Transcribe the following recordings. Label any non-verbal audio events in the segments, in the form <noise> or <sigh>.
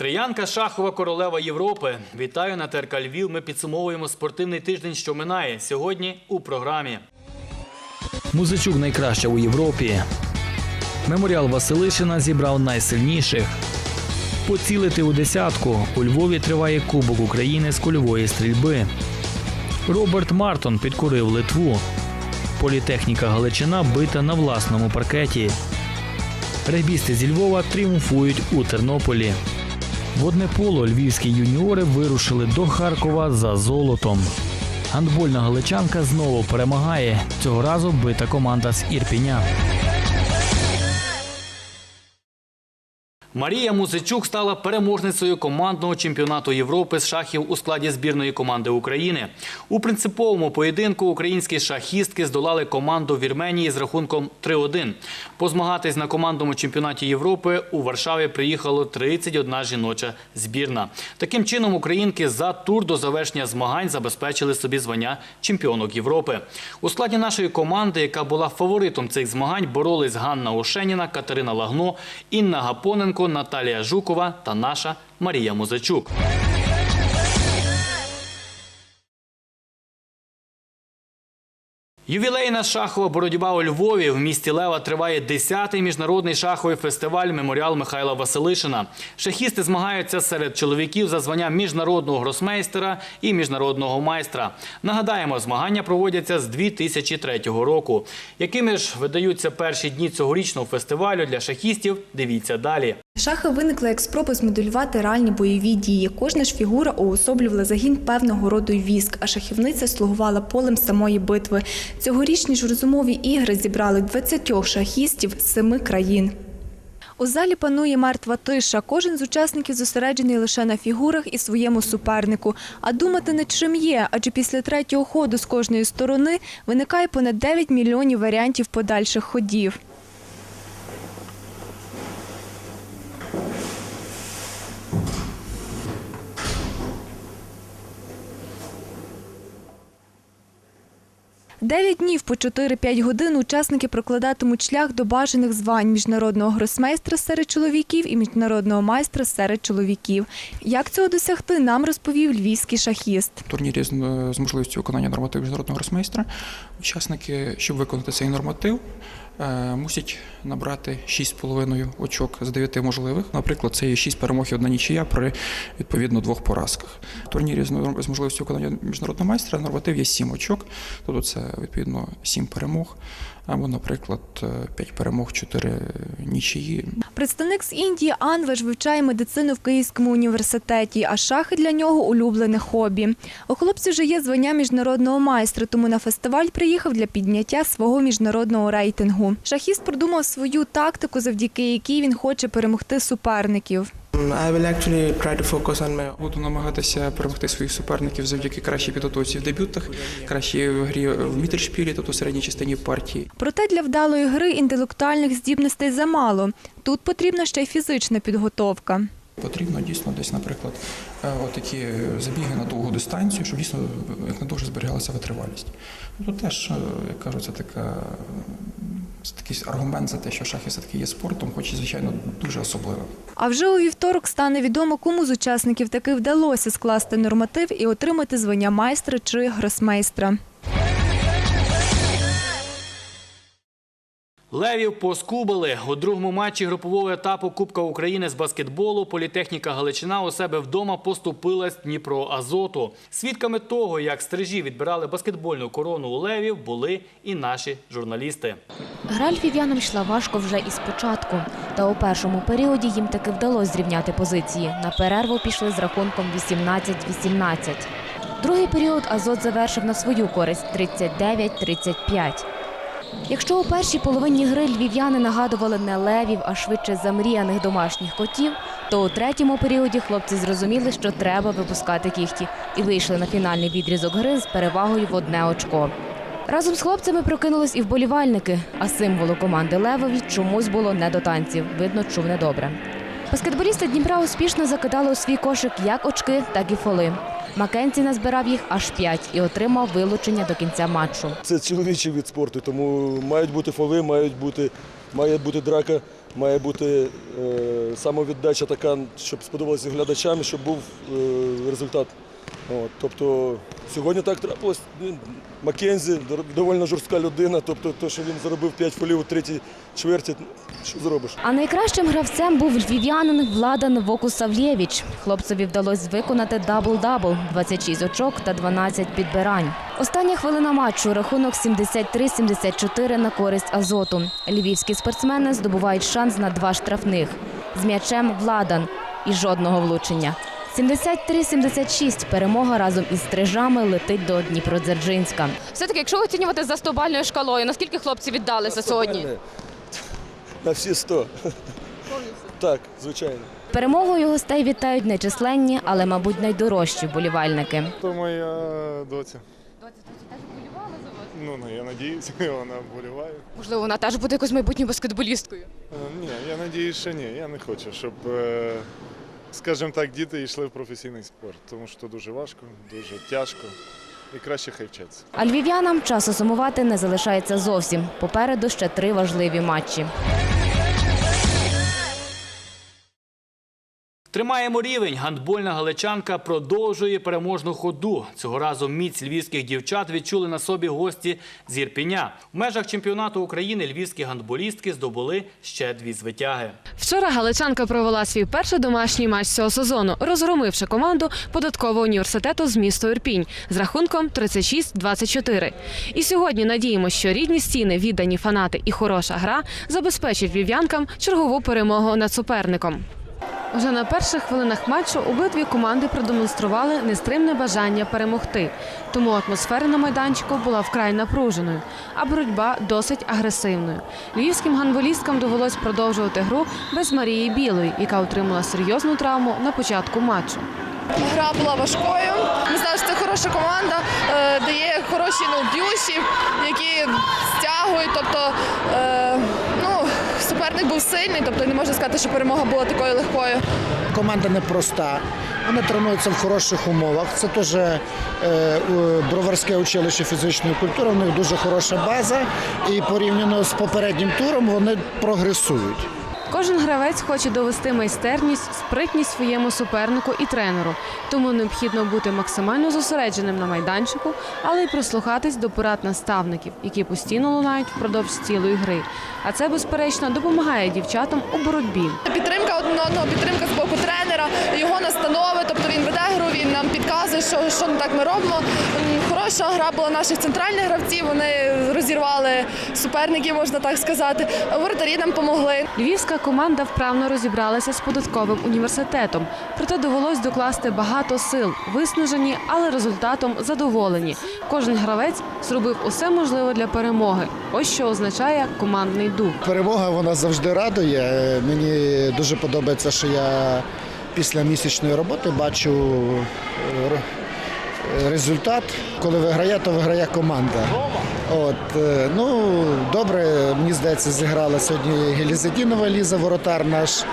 Триянка Шахова королева Європи. Вітаю на ТРК Львів. Ми підсумовуємо спортивний тиждень, що минає сьогодні у програмі. Музичук найкраща у Європі. Меморіал Василишина зібрав найсильніших. Поцілити у десятку. У Львові триває Кубок України з кульової стрільби. Роберт Мартон підкурив Литву. Політехніка Галичина бита на власному паркеті. Регбісти зі Львова тріумфують у Тернополі. Водне поло львівські юніори вирушили до Харкова за золотом. Гандбольна галичанка знову перемагає. Цього разу бита команда з Ірпіня. Марія Музичук стала переможницею командного чемпіонату Європи з шахів у складі збірної команди України. У принциповому поєдинку українські шахістки здолали команду Вірменії з рахунком 3-1. Позмагатись на командному чемпіонаті Європи у Варшаві приїхало 31 жіноча збірна. Таким чином, українки за тур до завершення змагань забезпечили собі звання чемпіонок Європи. У складі нашої команди, яка була фаворитом цих змагань, боролись Ганна Ошеніна, Катерина Лагно, Інна Гапоненко, Наталія Жукова та наша Марія Музичук. Ювілейна шахова боротьба у Львові в місті Лева триває 10-й міжнародний шаховий фестиваль Меморіал Михайла Василишина. Шахісти змагаються серед чоловіків за звання міжнародного гросмейстера і міжнародного майстра. Нагадаємо, змагання проводяться з 2003 року. Якими ж видаються перші дні цьогорічного фестивалю для шахістів? Дивіться далі. Шахи виникли як спроба змоделювати реальні бойові дії. Кожна ж фігура уособлювала загін певного роду військ, а шахівниця слугувала полем самої битви. Цьогорічні ж розумові ігри зібрали 20 шахістів з семи країн. У залі панує мертва тиша. Кожен з учасників зосереджений лише на фігурах і своєму супернику. А думати над чим є, адже після третього ходу з кожної сторони виникає понад 9 мільйонів варіантів подальших ходів. Дев'ять днів по 4-5 годин учасники прокладатимуть шлях до бажаних звань міжнародного гросмейстра серед чоловіків і міжнародного майстра серед чоловіків. Як цього досягти, нам розповів львівський шахіст. В турнірі з, з можливістю виконання нормативу міжнародного гросмейстра учасники, щоб виконати цей норматив, е, мусять набрати 6,5 очок з 9 можливих. Наприклад, це є 6 перемог і одна нічия при відповідно двох поразках. В турнірі з, можливістю виконання міжнародного майстра норматив є 7 очок, тобто це відповідно 7 перемог, або, наприклад, 5 перемог, 4 нічиї. Представник з Індії Анвеш вивчає медицину в Київському університеті, а шахи для нього улюблене хобі. У хлопця вже є звання міжнародного майстра, тому на фестиваль приїхав для підняття свого міжнародного рейтингу. Шахіст продумав свою тактику, завдяки якій він хоче перемогти суперників. I will actually try to focus on my Буду намагатися перемогти своїх суперників завдяки кращій підготовці в дебютах, кращій грі в мітершпілі, тобто в середній частині партії. Проте для вдалої гри інтелектуальних здібностей замало. Тут потрібна ще й фізична підготовка. Потрібно дійсно десь, наприклад, е, отакі забіги на довгу дистанцію, щоб дійсно як надовше зберігалася витривалість. Ну, Тут теж, е, як кажуть, це така. Такий аргумент за те, що шахи все-таки є спортом, хоч і, звичайно, дуже особливим. А вже у вівторок стане відомо, кому з учасників таки вдалося скласти норматив і отримати звання майстра чи гросмейстра. Левів поскубили у другому матчі групового етапу Кубка України з баскетболу. Політехніка Галичина у себе вдома поступилась Дніпро Азоту. Свідками того, як стрижі відбирали баскетбольну корону у Левів, були і наші журналісти. Гра львів'янам йшла важко вже із початку. Та у першому періоді їм таки вдалося зрівняти позиції. На перерву пішли з рахунком 18-18. Другий період Азот завершив на свою користь 39-35. Якщо у першій половині гри львів'яни нагадували не левів, а швидше замріяних домашніх котів, то у третьому періоді хлопці зрозуміли, що треба випускати кіхті, і вийшли на фінальний відрізок гри з перевагою в одне очко. Разом з хлопцями прокинулись і вболівальники, а символу команди Левові чомусь було не до танців. Видно, чув недобре. Баскетболісти Дніпра успішно закидали у свій кошик як очки, так і фоли. Макенці назбирав їх аж п'ять і отримав вилучення до кінця матчу. Це чоловічий від спорту, тому мають бути фоли, мають бути, має бути драка має бути е, самовіддача така, щоб сподобалося глядачам, щоб був е, результат. От, тобто сьогодні так трапилось. Маккензі доволі жорстка людина, тобто те, що він заробив 5 фолів у третій чверті, що зробиш? А найкращим гравцем був львів'янин Владан Вокусавлєвич. Хлопцеві вдалося виконати дабл-дабл – 26 очок та 12 підбирань. Остання хвилина матчу – рахунок 73-74 на користь Азоту. Львівські спортсмени здобувають шанс на два штрафних. З м'ячем Владан і жодного влучення. 73-76 перемога разом із стрижами летить до Дніпродзержинська. Все-таки, якщо оцінювати за 100-бальною шкалою, наскільки хлопці віддалися сьогодні? На всі 100. Так, звичайно. Перемогою гостей вітають нечисленні, але, мабуть, найдорожчі вболівальники. То моя доця. Доця теж вболівала за вас? Ну, ну, я надіюся, <laughs> вона вболіває. Можливо, вона теж буде якось майбутньою баскетболісткою. Е, Ні, я надіюся, що ні. Я не хочу, щоб, е, скажімо так, діти йшли в професійний спорт, тому що дуже важко, дуже тяжко. І краще хай вчаться. А львів'янам часу сумувати не залишається зовсім. Попереду ще три важливі матчі. Тримаємо рівень. Гандбольна галичанка продовжує переможну ходу. Цього разу міць львівських дівчат відчули на собі гості з Ірпіня. В межах чемпіонату України львівські гандболістки здобули ще дві звитяги. Вчора Галичанка провела свій перший домашній матч цього сезону, розгромивши команду податкового університету з міста Ірпінь з рахунком 36-24. І сьогодні надіємося, що рідні стіни, віддані фанати і хороша гра забезпечать львів'янкам чергову перемогу над суперником. Уже на перших хвилинах матчу обидві команди продемонстрували нестримне бажання перемогти. Тому атмосфера на майданчику була вкрай напруженою, а боротьба досить агресивною. Львівським гандболісткам довелось продовжувати гру без Марії Білої, яка отримала серйозну травму на початку матчу. Гра була важкою. Ми знали, що це хороша команда, е, дає хороші б'юші, які стягують. Тобто, е, суперник був сильний, тобто не можна сказати, що перемога була такою легкою. Команда непроста. Вони тренуються в хороших умовах. Це теж е, броварське училище фізичної культури. У них дуже хороша база. І порівняно з попереднім туром вони прогресують. Кожен гравець хоче довести майстерність, спритність своєму супернику і тренеру. Тому необхідно бути максимально зосередженим на майданчику, але й прислухатись до порад наставників, які постійно лунають впродовж цілої гри. А це, безперечно, допомагає дівчатам у боротьбі. Підтримка одного, підтримка з боку тренера, його настанови. Тобто він веде гру, нам підказує, що, що не так ми робимо. Хороша гра була наших центральних гравців. Вони розірвали суперників, можна так сказати. Воротарі нам допомогли. Львівська команда вправно розібралася з податковим університетом, проте довелось докласти багато сил, виснажені, але результатом задоволені. Кожен гравець зробив усе можливе для перемоги. Ось що означає командний дух. Перемога вона завжди радує. Мені дуже подобається, що я після місячної роботи бачу е, результат. Коли виграє, то виграє команда. От, е, ну, добре, мені здається, зіграла сьогодні Гелізадінова Ліза, воротар наш.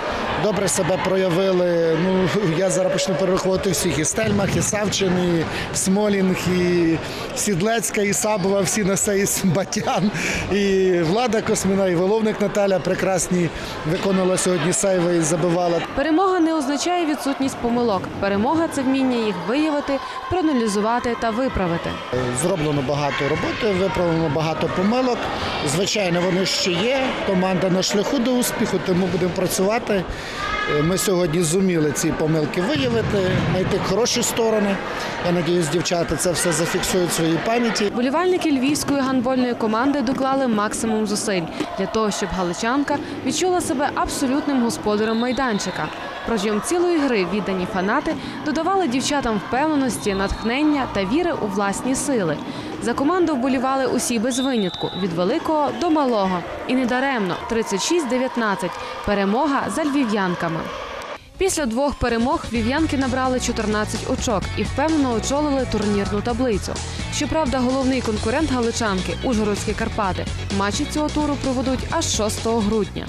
Добре себе проявили. Ну, <laughs> я зараз почну перераховувати всіх. І Стельмах, і Савчин, і Смолінг, і Сідлецька, і Сабова, всі на сей Батян, і Влада Космина, і Воловник Наталя прекрасні виконала сьогодні сейви і забивала. Перемога не означає відсутність помилок. Перемога це вміння їх виявити, проаналізувати та виправити. Зроблено багато роботи, виправлено багато помилок. Звичайно, вони ще є. Команда на шляху до успіху, тому будемо працювати. Е, Ми сьогодні зуміли ці помилки виявити, знайти хороші сторони. Я сподіваюся, дівчата це все зафіксують в своїй пам'яті. Болівальники львівської гандбольної команди доклали максимум зусиль для того, щоб галичанка відчула себе абсолютним господарем майданчика. Протягом цілої гри віддані фанати додавали дівчатам впевненості, натхнення та віри у власні сили. За команду вболівали усі без винятку від великого до малого. І недаремно 36-19 – перемога за львів'янками. Після двох перемог львів'янки набрали 14 очок і впевнено очолили турнірну таблицю. Щоправда, головний конкурент галичанки Ужгородські Карпати матчі цього туру проведуть аж 6 грудня.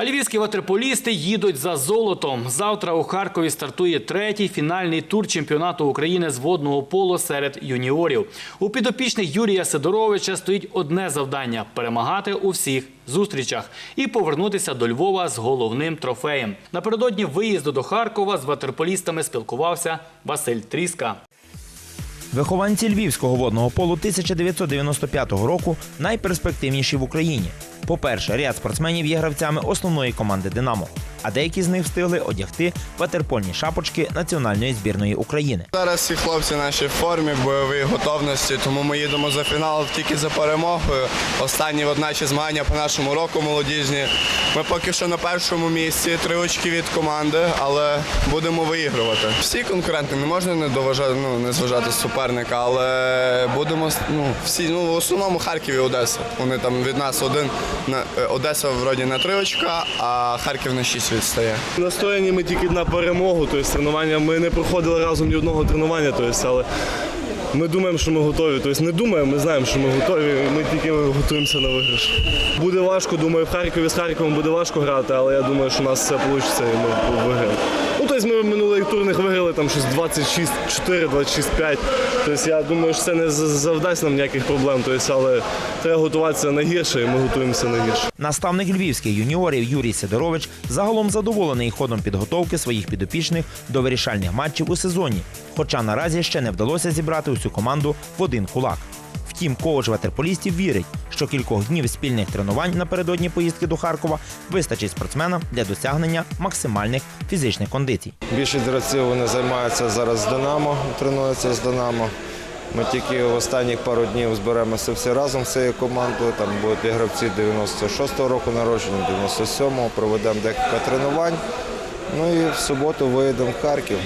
А львівські ватерполісти їдуть за золотом. Завтра у Харкові стартує третій фінальний тур чемпіонату України з водного поло серед юніорів. У підопічних Юрія Сидоровича стоїть одне завдання перемагати у всіх зустрічах і повернутися до Львова з головним трофеєм. Напередодні виїзду до Харкова з ватерполістами спілкувався Василь Тріска. Вихованці львівського водного полу 1995 року найперспективніші в Україні. По-перше, ряд спортсменів є гравцями основної команди Динамо, а деякі з них встигли одягти ватерпольні шапочки національної збірної України. Зараз всі хлопці наші в формі, в бойовій готовності, тому ми їдемо за фінал тільки за перемогою. Останні от наші змагання по нашому року молодіжні. Ми поки що на першому місці, три очки від команди, але будемо виігрувати. Всі конкуренти, не можна не доважати, ну не зважати суперника, але будемо ну, всі, ну в основному Харків і Одеса. Вони там від нас один на е, Одеса вроді на три очка, а Харків на шість відстає. Настроєні ми тільки на перемогу, тобто тренування. Ми не проходили разом ні одного тренування, тобто, але ми думаємо, що ми готові. Тобто не думаємо, ми знаємо, що ми готові. Ми тільки готуємося на виграш. Буде важко, думаю, в Харкові з Харковом буде важко грати, але я думаю, що у нас все вийде і ми виграємо. Ну, тобто ми в минулих турних виграли там щось 26-4, 26-5. Тобто я думаю, що це не завдасть нам ніяких проблем. Тобто, але треба готуватися на гірше, і ми готуємося на гірше. Наставник львівських юніорів Юрій Сидорович загалом задоволений ходом підготовки своїх підопічних до вирішальних матчів у сезоні. Хоча наразі ще не вдалося зібрати усю команду в один кулак. Втім, коуч ватерполістів вірить, що кількох днів спільних тренувань напередодні поїздки до Харкова вистачить спортсменам для досягнення максимальних фізичних кондицій. Більшість гравців вони займаються зараз з Динамо, тренуються з Динамо. Ми тільки в останні пару днів зберемося всі разом з цією командою. Там будуть і гравці 96-го року народження, 97-го, проведемо декілька тренувань. Ну і в суботу виїдемо в Харків.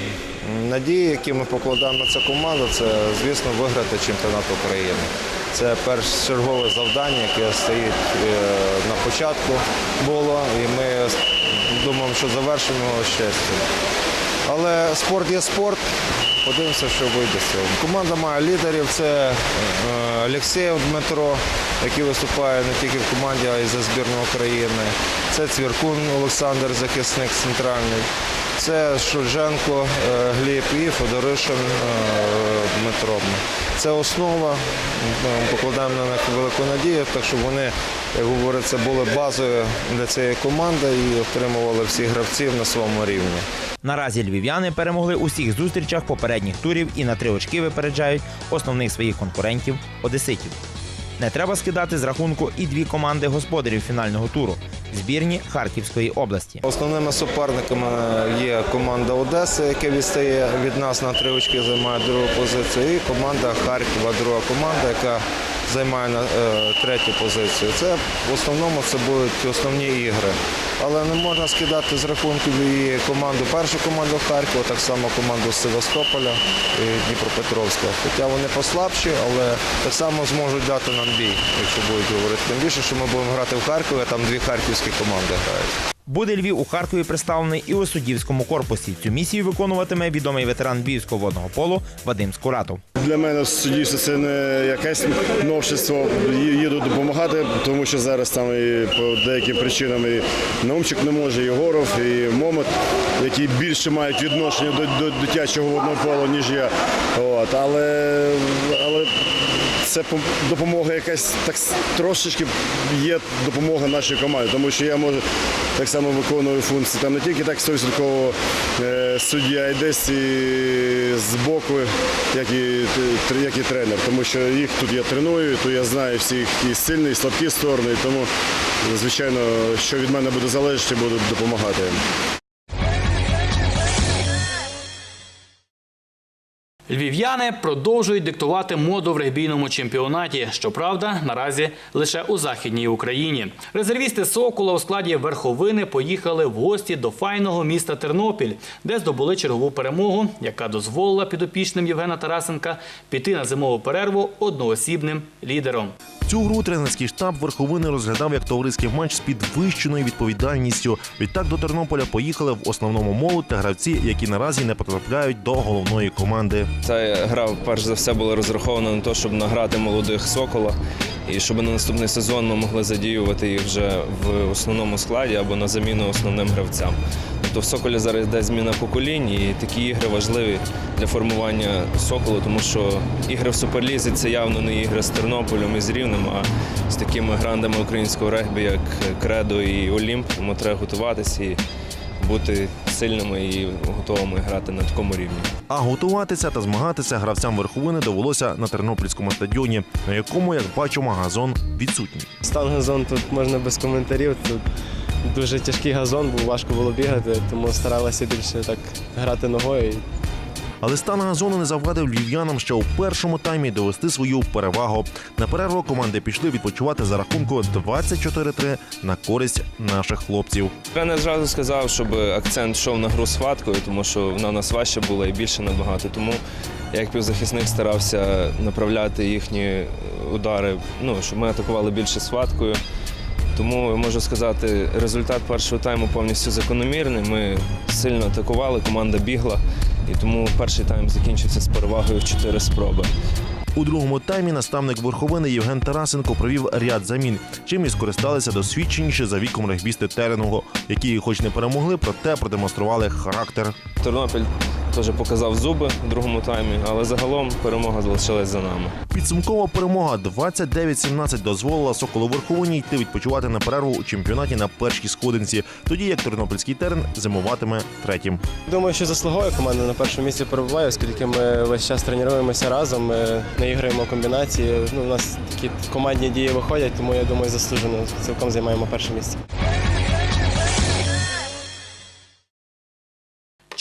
Надії, які ми покладаємо на цю команду, це, звісно, виграти чемпіонат України. Це першочергове завдання, яке стоїть е, на початку було, і ми думаємо, що завершимо його щастя. Але спорт є спорт. Подивимося, що вийде з цього. Команда має лідерів. Це е, Олексєєв Дмитро, який виступає не тільки в команді, а й за збірну України. Це Цвіркун Олександр, захисник центральний. Це Шульженко е, Гліб і Федоришин е, Дмитро. Це основа. Ми покладаємо на них велику надію, так щоб вони, як говориться, були базою для цієї команди і отримували всіх гравців на своєму рівні. Наразі львів'яни перемогли у всіх зустрічах попередніх турів і на три очки випереджають основних своїх конкурентів одеситів. Не треба скидати з рахунку і дві команди господарів фінального туру збірні Харківської області. Основними суперниками є команда Одеси, яка відстає від нас на три очки, займає другу позицію, і команда Харкова, друга команда, яка займає на, е, третю позицію. Це в основному це будуть основні ігри. Але не можна скидати з рахунків і команду, першу команду Харкова, так само команду Севастополя і Дніпропетровська. Хоча вони послабші, але так само зможуть дати нам бій, якщо будуть говорити. Тим більше, що ми будемо грати в Харкові, а там дві харківські команди грають. Буде Львів у Харкові представлений і у суддівському корпусі. Цю місію виконуватиме відомий ветеран львівського водного полу Вадим Скуратов. Для мене суддівство це не якесь новшество. Їду допомагати, тому що зараз там і по деяким причинам і Наумчик не може, і Горов, і Момот, які більше мають відношення до, до дитячого водного пола, ніж я. От, але, але це допомога якась так трошечки є допомога нашій команді, тому що я можу так само виконую функції. Там не тільки так 100% е, суддя, а й десь і з боку, як і, як і тренер. Тому що їх тут я треную, то я знаю всі їх і сильні, і слабкі сторони. Тому, звичайно, що від мене буде залежати, буду допомагати. Львів'яни продовжують диктувати моду в регбійному чемпіонаті. Щоправда, наразі лише у західній Україні. Резервісти Сокола у складі верховини поїхали в гості до файного міста Тернопіль, де здобули чергову перемогу, яка дозволила підопічним Євгена Тарасенка піти на зимову перерву одноосібним лідером. Цю гру тренерський штаб верховини розглядав як товариський матч з підвищеною відповідальністю. Відтак до Тернополя поїхали в основному молодь та гравці, які наразі не потрапляють до головної команди. Ця гра перш за все була розрахована на те, щоб награти молодих сокола і щоб на наступний сезон ми могли задіювати їх вже в основному складі або на заміну основним гравцям. Тобто в Соколі зараз йде зміна поколінь, і такі ігри важливі для формування Соколу, тому що ігри в Суперлізі це явно не ігри з Тернополем і з Рівнем, а з такими грандами українського регбі, як Кредо і Олімп. Тому треба готуватися і бути сильними і готовими грати на такому рівні. А готуватися та змагатися гравцям верховини довелося на тернопільському стадіоні, на якому, як бачимо, газон відсутній. Стан газон тут можна без коментарів. Тут дуже тяжкий газон, був важко було бігати, тому старалися більше так грати ногою. Але стан газону не завадив львів'янам ще у першому таймі довести свою перевагу. На перерву команди пішли відпочивати за рахунку 24-3 на користь наших хлопців. Тренер зразу сказав, щоб акцент йшов на гру з тому що вона у нас важче була і більше набагато. Тому я як півзахисник старався направляти їхні удари, ну, щоб ми атакували більше схваткою. Тому можу сказати, результат першого тайму повністю закономірний. Ми сильно атакували, команда бігла, і тому перший тайм закінчився з перевагою в чотири спроби. У другому таймі наставник верховини Євген Тарасенко провів ряд замін, чим і скористалися досвідченіші за віком регбісти Тереного, які, хоч не перемогли, проте продемонстрували характер. Тернопіль теж показав зуби в другому таймі, але загалом перемога залишилась за нами. Підсумкова перемога 29-17 дозволила Соколу Верховині йти відпочивати на перерву у чемпіонаті на першій сходинці, тоді як тернопільський терен зимуватиме третім. Думаю, що заслуговує команда на першому місці перебуває, оскільки ми весь час тренуємося разом, ми наіграємо комбінації. Ну, у нас такі командні дії виходять, тому я думаю, заслужено цілком займаємо перше місце.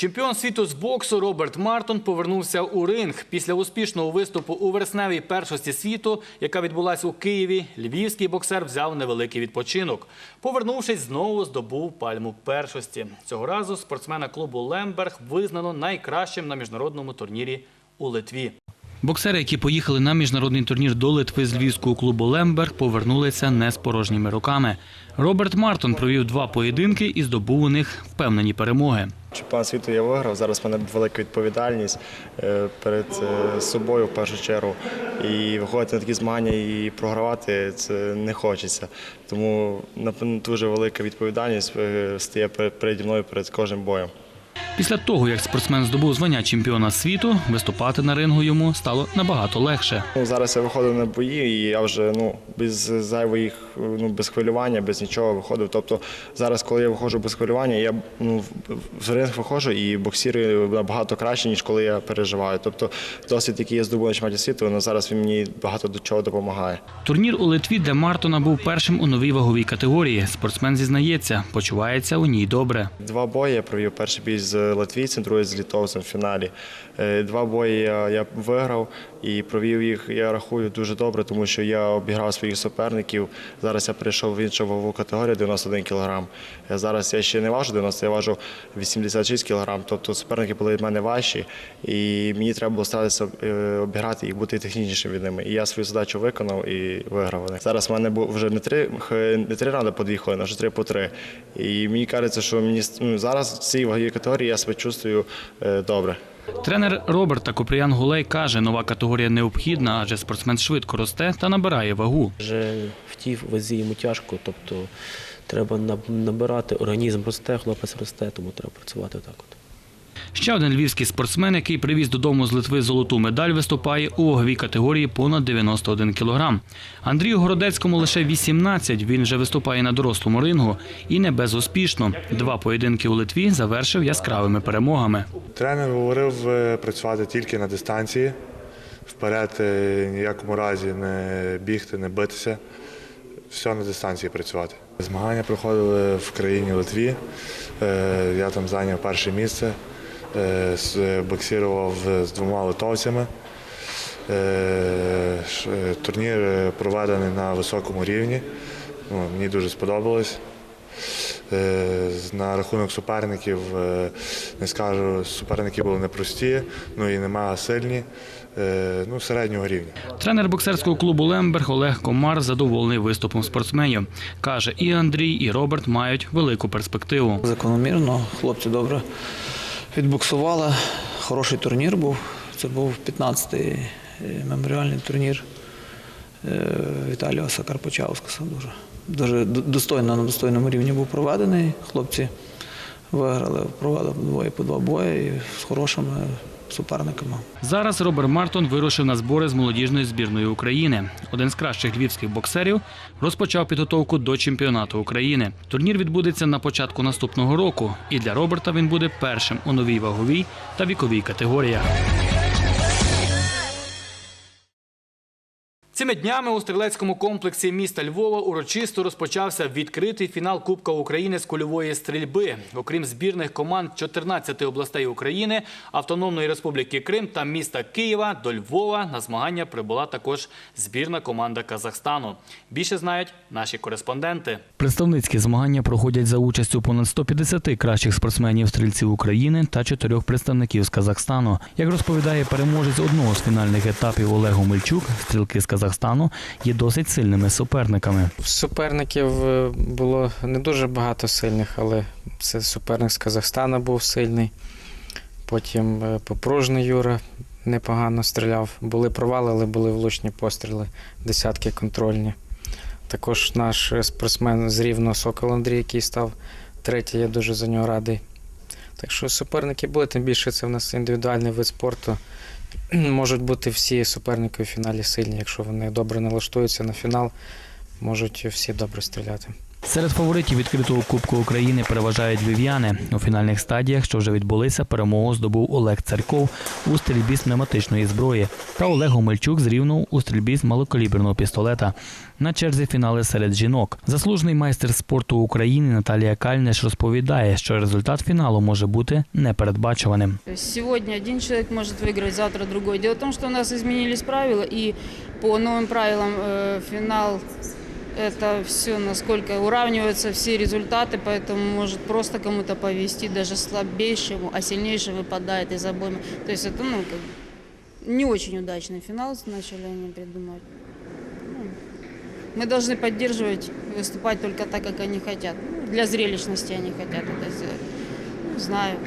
Чемпіон світу з боксу Роберт Мартон повернувся у ринг. Після успішного виступу у вересневій першості світу, яка відбулася у Києві, львівський боксер взяв невеликий відпочинок. Повернувшись, знову здобув пальму першості. Цього разу спортсмена клубу Лемберг визнано найкращим на міжнародному турнірі у Литві. Боксери, які поїхали на міжнародний турнір до Литви з львівського клубу Лемберг, повернулися не з порожніми руками. Роберт Мартон провів два поєдинки і здобув у них впевнені перемоги. Чемпіонат світу я виграв. Зараз в мене велика відповідальність е, перед е, собою в першу чергу. І виходити на такі змагання і програвати це не хочеться. Тому дуже велика відповідальність е, стає перед- переді мною перед кожним боєм. Після того, як спортсмен здобув звання чемпіона світу, виступати на рингу йому стало набагато легше. Ну, зараз я виходив на бої, і я вже ну без зайвих, ну без хвилювання, без нічого виходив. Тобто зараз, коли я виходжу без хвилювання, я ну в- ринг виходжу і боксіри набагато краще, ніж коли я переживаю. Тобто досвід, який я здобув на чемпіонаті світу, ну, зараз він мені багато до чого допомагає. Турнір у Литві для Мартона був першим у новій ваговій категорії. Спортсмен зізнається, почувається у ній добре. Два бої я провів. Перший бій з латвійцем, другий з літовцем в фіналі. Е, Два бої я, я виграв і провів їх, я рахую, дуже добре, тому що я обіграв своїх суперників. Зараз я перейшов в іншу вагову категорію 91 кг. Зараз я ще не важу 90, я важу 86 кг. Тобто суперники були від мене важчі, і мені треба було старатися е, обіграти і бути технічнішим від ними. І я свою задачу виконав і виграв. Зараз в мене вже не три, не три ради по дві хвилини, а вже три по три. І мені кажеться, що мені ну, зараз в цій ваговій категорії я себе чувствую е, добре. Тренер Роберта Коприян Гулей каже, нова категорія необхідна, адже спортсмен швидко росте та набирає вагу. Вже в тій вазі йому тяжко, тобто треба набирати, організм росте, хлопець росте, тому треба працювати так. От. Ще один львівський спортсмен, який привіз додому з Литви золоту медаль, виступає у ваговій категорії понад 91 кілограм. Андрію Городецькому лише 18, він вже виступає на дорослому рингу і не безуспішно. Два поєдинки у Литві завершив яскравими перемогами. Тренер говорив е, працювати тільки на дистанції. Вперед е, ніякому разі не бігти, не битися. Все на дистанції працювати. Змагання проходили в країні Литві. Е, Я там зайняв перше місце, Е, з- боксірував з двома литовцями. Е, е, Турнір проведений на високому рівні. Ну, Мені дуже сподобалось. На рахунок суперників не скажу, суперники були непрості, ну і немає сильні, ну середнього рівня. Тренер боксерського клубу Лемберг Олег Комар задоволений виступом спортсменів. Каже, і Андрій, і Роберт мають велику перспективу. Закономірно, хлопці добре відбуксували. Хороший турнір був. Це був 15-й е, меморіальний турнір Віталіоса Віталія Осакар Дуже, дуже достойно на достойному рівні був проведений. Хлопці виграли, провели двоє по два бої з хорошими суперниками. Зараз Роберт Мартон вирушив на збори з молодіжної збірної України. Один з кращих львівських боксерів розпочав підготовку до чемпіонату України. Турнір відбудеться на початку наступного року, і для Роберта він буде першим у новій ваговій та віковій категоріях. Цими днями у стрілецькому комплексі міста Львова урочисто розпочався відкритий фінал Кубка України з кульової стрільби. Окрім збірних команд 14 областей України, Автономної Республіки Крим та міста Києва до Львова на змагання прибула також збірна команда Казахстану. Більше знають наші кореспонденти. Представницькі змагання проходять за участю понад 150 кращих спортсменів стрільців України та чотирьох представників з Казахстану. Як розповідає переможець одного з фінальних етапів Олег Омельчук, стрілки з Казахстану є досить сильними суперниками. Суперників е, було не дуже багато сильних, але це суперник з Казахстана був сильний. Потім е, Попружний Юра непогано стріляв. Були провали, але були влучні постріли, десятки контрольні. Також наш спортсмен з Рівного Сокол Андрій, який став третій, я дуже за нього радий. Так що суперники були, тим більше це в нас індивідуальний вид спорту. <clears throat> Можуть бути всі суперники у фіналі сильні, якщо вони добре налаштуються на фінал, можуть всі добре стріляти. Серед фаворитів відкритого Кубку України переважають львів'яни. У фінальних стадіях, що вже відбулися, перемогу здобув Олег Царьков у стрільбі з пневматичної зброї та Олег Омельчук з Рівного у стрільбі з малокаліберного пістолета. На черзі фінали серед жінок. Заслужений майстер спорту України Наталія Кальнеш розповідає, що результат фіналу може бути непередбачуваним. Сегодня один человек может выиграть, завтра другой. Дело в том, что у нас изменились правила, и по новым правилам э, финал это все, насколько уравниваются все результаты, поэтому может просто кому-то повести, даже слабейшему, а сильнейший выпадает из обоймы. То есть это ну, как не очень удачный финал начали они придумать. Ну, мы должны поддерживать, выступать только так, как они хотят. Ну, Для зрелищности они хотят это сделать. Не знаю.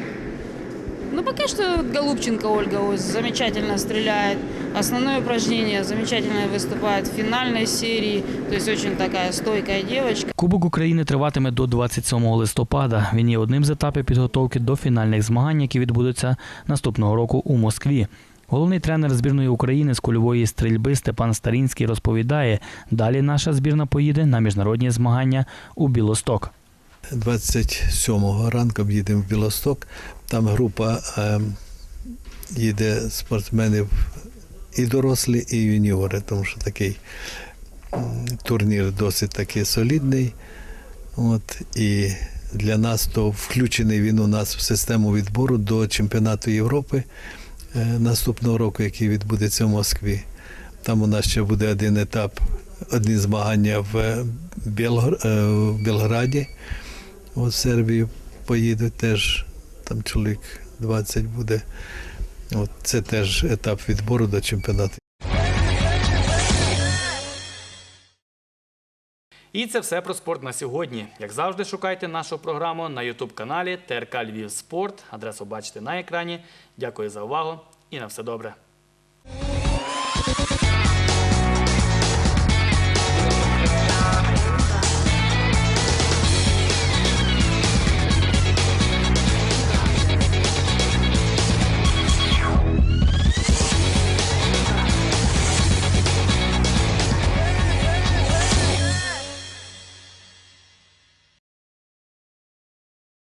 Ну, пока что Голубченко Ольга замечательно стреляет. Основное упражнение замечательно выступает в финальной серии. То есть очень такая стойкая девочка. Кубок України триватиме до 27 листопада. Він є одним з етапів підготовки до фінальних змагань, які відбудуться наступного року у Москві. Головний тренер збірної України з кульової стрільби Степан Старінський розповідає, далі наша збірна поїде на міжнародні змагання у Білосток. 27-го ранком їдемо в Білосток. Там група е, їде спортсменів і дорослі, і юніори, тому що такий турнір досить такий солідний. От, і для нас то включений він у нас в систему відбору до чемпіонату Європи е, наступного року, який відбудеться в Москві. Там у нас ще буде один етап, одні змагання в, Білгор- е, в Білграді. В Сербію поїдуть теж, там чоловік 20 буде. От це теж етап відбору до чемпіонату. І це все про спорт на сьогодні. Як завжди, шукайте нашу програму на Ютуб-каналі ТРК Львів Спорт. Адресу бачите на екрані. Дякую за увагу і на все добре.